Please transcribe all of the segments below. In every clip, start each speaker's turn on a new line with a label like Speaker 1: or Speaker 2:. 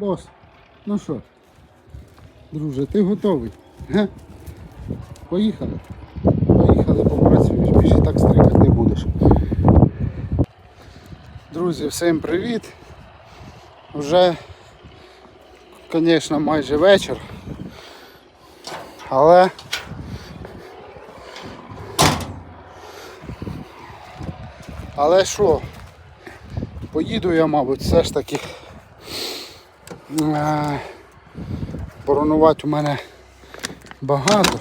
Speaker 1: Бос, ну що, друже, ти готовий? Ге? Поїхали. Поїхали, попрацюєш, більше так стрикати не будеш. Друзі, всім привіт. Вже, звісно, майже вечір. Але Але що? Поїду я, мабуть, все ж таки. Е, Боронувати у мене багато.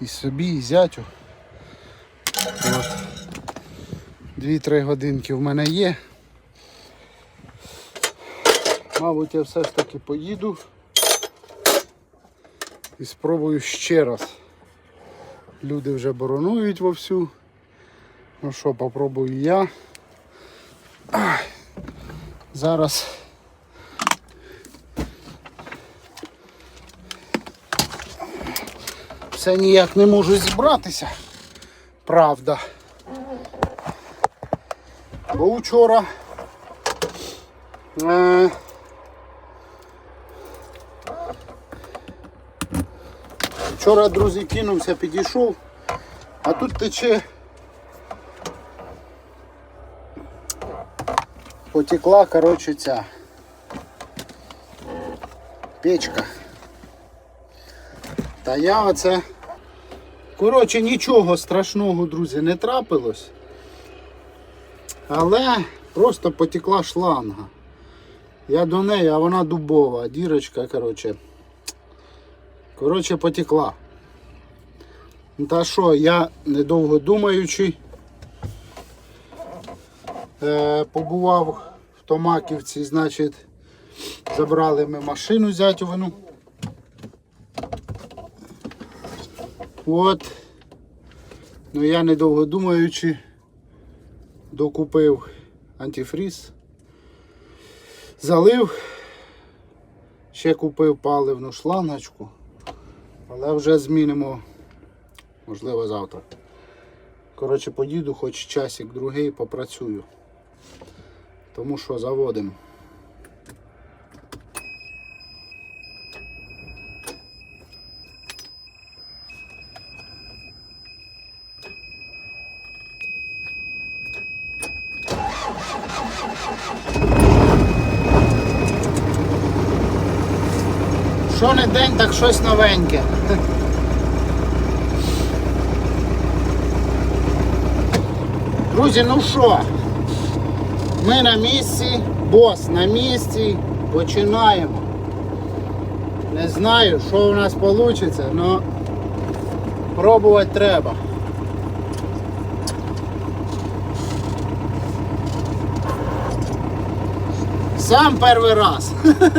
Speaker 1: І собі, і зятю. Дві-три годинки в мене є. Мабуть, я все ж таки поїду і спробую ще раз. Люди вже боронують вовсю. Ну що, попробую я. Зараз все ніяк не можу зібратися. Правда. Бо вчора е, вчора, друзі, кинувся, підійшов, а тут тече потекла, коротше, ця печка. Та я оце. Коротше, нічого страшного, друзі, не трапилось. Але просто потекла шланга. Я до неї, а вона дубова, дірочка, коротше. Коротше, потекла. Та що, я недовго думаючи, е, побував в Томаківці, значить, забрали ми машину зятювину. От. Ну я недовго думаючи, докупив антифріз, залив, ще купив паливну шлангочку, але вже змінимо, можливо, завтра. Коротше, поїду хоч часик другий попрацюю. Тому що заводимо. Що не день, так щось новеньке. Друзі, ну що? Ми на місці, бос на місці, починаємо. Не знаю, що у нас вийде, але пробувати треба. Сам перший раз.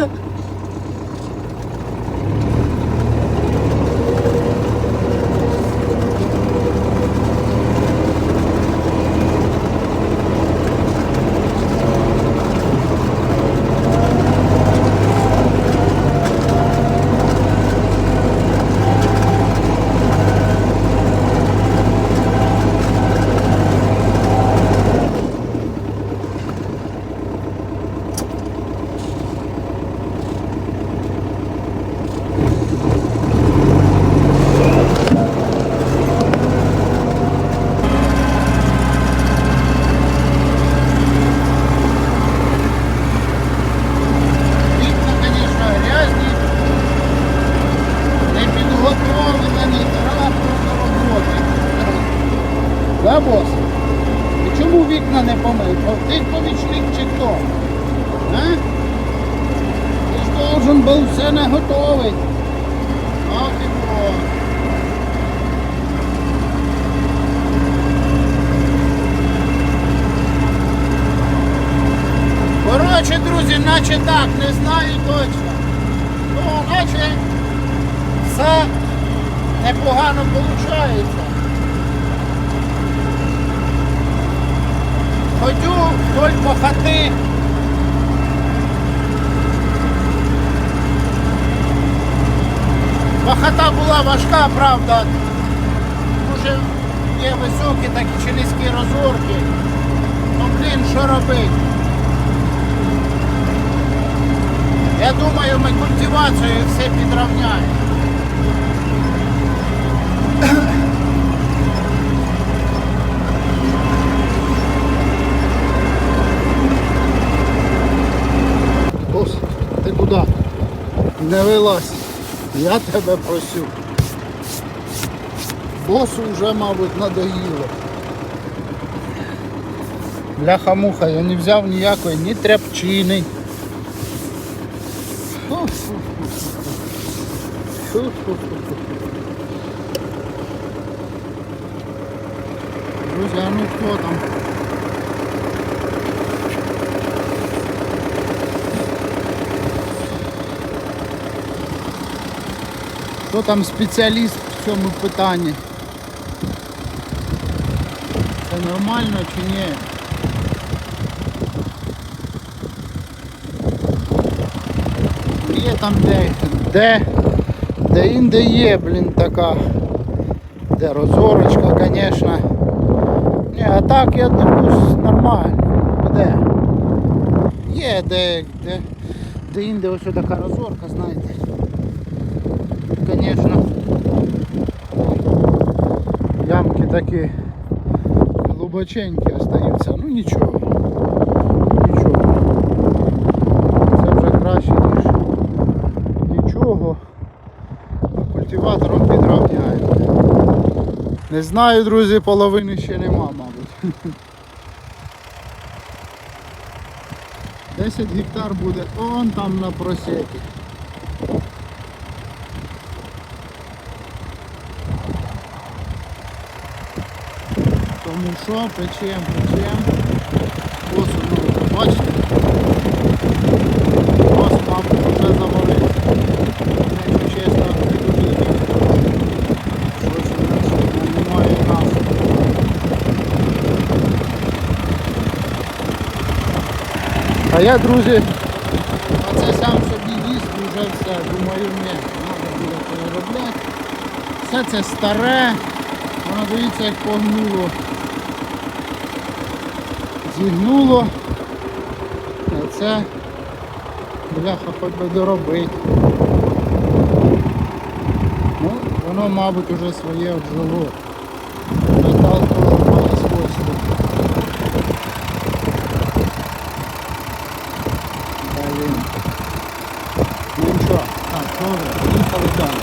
Speaker 1: Вікна, звісно, грязні, не підготовлені, раптом роботи. Да. І чому вікна не помив? Ти помічник чи хто? А? Ти ж должен був все і Бог. Коротше, друзі, наче так, не знаю точно. Ну, наче все непогано виходить. Ходю вдоль по хати. Бо хата була важка, правда. Дуже є високі такі чи низькі розорки. Ну блін, що робити? Я думаю, ми культивацією все підрівняємо. Я тебе просю. Босу вже, мабуть, надоїло. Бляха-муха, я не взяв ніякої ні тряпчини. Друзі, а ну хто там? Хто там спеціаліст в цьому питанні? Це нормально чи ні? Є там де, де, де інде є, блін, така. Де розорочка, звісно. Ні, а так я дивлюсь нормально. Де? Є де, де, де інде ось така розорка, знаєте. Звісно. Ямки такі глибоченькі остаються. Ну нічого. Нічого. Це вже краще, ніж нічого. Культиватором підрівняємо. Не знаю, друзі, половини ще нема, мабуть. 10 гектар буде он там на просекі. Тому що печем, печем. Ось ну, бачите? Ось, мабуть, вже дуже. Щось немає нас. А я, друзі, оце сам собі їсть вже все. Думаю, ні, треба буде переробляти. Все це старе. Воно дивіться як погнуло. Зігнуло. А це бляха хоч би доробити. Ну, воно, мабуть, уже своє обжило. Метал має свойство. Блін. Ну нічого, так, добре, поїхали далі.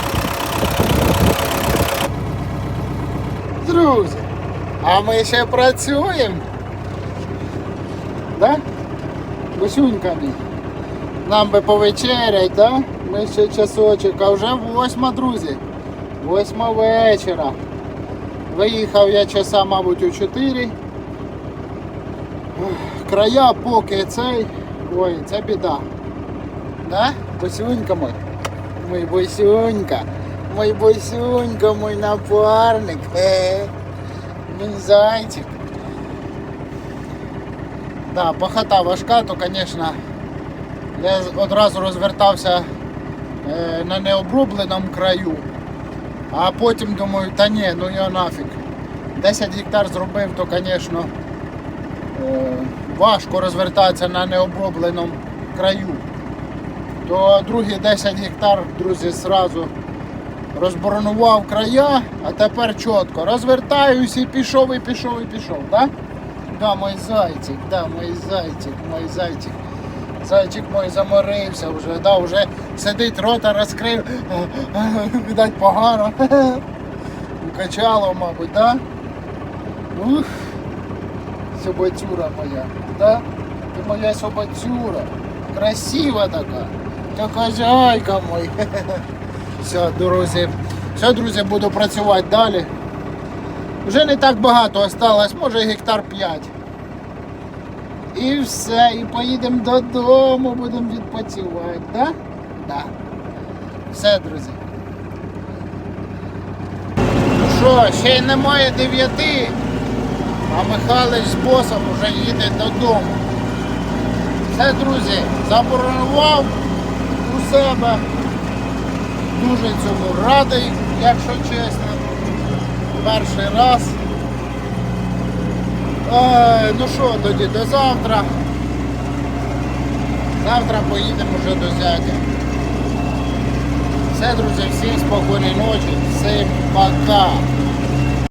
Speaker 1: Друзі, а ми ще працюємо. Да? Босюнька мій. Нам би повечерять, да? Ми ще часочок, а вже восьма, друзі. Восьма вечора. Виїхав я часа, мабуть, у 4. Края поки цей. Ой, це біда. Да? Босюнька мой. Мой босюнька. Мой босюнька, мой напарник. Мій зайчик. Да, пахота важка, то, звісно, я одразу розвертався е, на необробленому краю, а потім думаю, та ні, ну я нафіг. 10 гектар зробив, то, звісно, е, важко розвертатися на необробленому краю. То другі 10 гектар, друзі, зразу розборонував края, а тепер чітко. Розвертаюсь і пішов, і пішов, і пішов, да? Да, мой зайчик, да, мой зайчик, мой зайчик. Зайчик мой заморився вже, да, вже сидить, рота розкрив, видать погано. Качало, мабуть, да? Ух, собацюра моя, да? Ти моя собацюра. Красива така. Така зайка мой. Все, друзі. Все, друзі, буду працювати далі. Вже не так багато осталось, може гектар 5. І все, і поїдемо додому, будемо відпочивати, да? Да. Все, друзі. Ну що, ще й немає 9, а Михайлович з босом вже їде додому. Все, друзі, заборонував у себе. Дуже цьому радий, якщо чесно. Перший раз. Е, ну що тоді, до завтра. Завтра поїдемо вже до зятя. Все, друзі, всім спокійної ночі, всім пока.